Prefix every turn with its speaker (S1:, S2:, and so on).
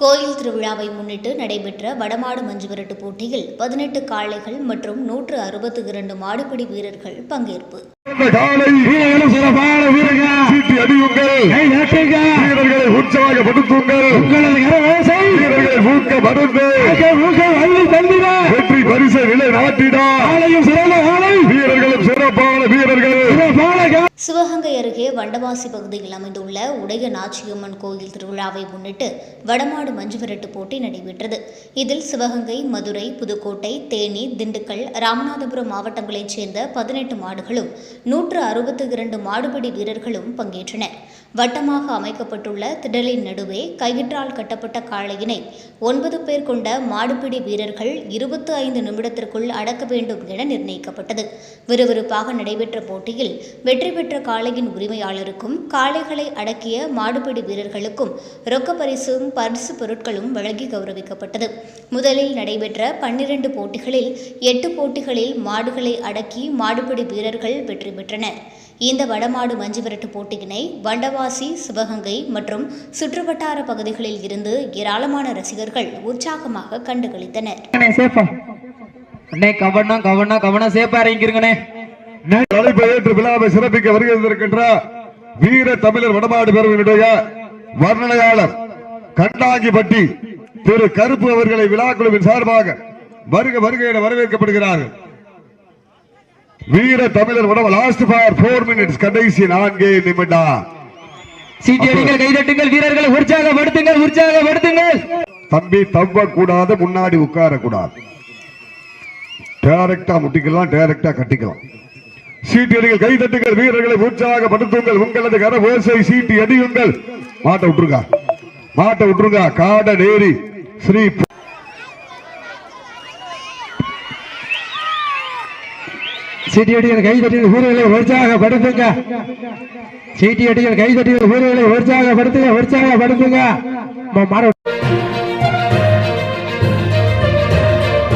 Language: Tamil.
S1: கோயில் திருவிழாவை முன்னிட்டு நடைபெற்ற வடமாடு மஞ்சுவிரட்டு போட்டியில் பதினெட்டு காளைகள் மற்றும் நூற்று அறுபத்தி இரண்டு மாடுபிடி வீரர்கள் பங்கேற்பு.
S2: வீரர்களும் சிறப்பான
S1: சிவகங்கை அருகே வண்டவாசி பகுதியில் அமைந்துள்ள உடைய நாச்சியம்மன் கோயில் திருவிழாவை முன்னிட்டு வடமாடு மஞ்சுவிரட்டு போட்டி நடைபெற்றது. இதில் சிவகங்கை மதுரை புதுக்கோட்டை தேனி திண்டுக்கல் ராமநாதபுரம் மாவட்டங்களைச் சேர்ந்த பதினெட்டு மாடுகளும் நூற்று அறுபத்தி இரண்டு மாடுபிடி வீரர்களும் பங்கேற்றனர். வட்டமாக அமைக்கப்பட்டுள்ள திடலின் நடுவே கயிற்றால் கட்டப்பட்ட காளையினை ஒன்பது பேர் கொண்ட மாடுபிடி வீரர்கள் இருபத்தி ஐந்து நிமிடத்திற்குள் அடக்க வேண்டும் என நிர்ணயிக்கப்பட்டது. விறுவிறுப்பாக நடைபெற்ற போட்டியில் வெற்றி பெற்ற காளையின் உரிமையாளருக்கும் காளைகளை அடக்கிய மாடுபிடி வீரர்களுக்கும் ரொக்க பரிசும் பரிசு பொருட்களும் வழங்கி கௌரவிக்கப்பட்டது. முதலில் நடைபெற்ற பன்னிரண்டு போட்டிகளில் எட்டு போட்டிகளில் மாடுகளை அடக்கி மாடுபிடி வீரர்கள் வெற்றி பெற்றனர். இந்த வடமாடு மஞ்சுவிரட்டு போட்டியினை வண்டவாசி சிவகங்கை மற்றும் சுற்றுவட்டார பகுதிகளில் இருந்து ஏராளமான ரசிகர்கள் உற்சாகமாக கண்டுகளித்தனர்.
S2: சிறப்பிக்க வருகின்ற வீர தமிழர் வடமாடு பேரவையினுடைய வர்ணனையாளர் கண்டாங்கிப்பட்டி திரு கருப்பு அவர்களை விழா குழுவின் சார்பாக வருக வருக என வரவேற்கப்படுகிறார்கள். வீர தமிழர் வடம் லாஸ்ட் ஃபார் போர் மினிட்ஸ் கடைசி நான்கே நிமிடம்.
S3: சீட்டி அடிங்கள் கைதட்டுங்கள் வீரர்களை உற்சாகப்படுத்துங்கள் உற்சாகப்படுத்துங்கள்.
S2: தம்பி தவ்வ கூடாது முன்னாடி உட்கார கூடாது டைரக்டா முட்டிக்கலாம் டைரக்டா கட்டிக்கலாம். சீட்டி அடிகள் கை தட்டுங்கள் வீரர்களை உற்சாகப்படுத்துங்கள். உங்களது கர ஓசை சீட்டி அடியுங்கள். மாட்டை விட்டுருங்க. மாட்டை விட்டுருங்க. காட நேரி ஸ்ரீ
S4: சீட்டி அடிகள் கைதட்டிகள் வீரர்களை உற்சாகப்படுத்துங்க. சீட்டி அடிகள் கைதட்டிகள் வீரர்களை உற்சாகப்படுத்துங்க உற்சாகப்படுத்துங்க. படுத்துங்க மரம்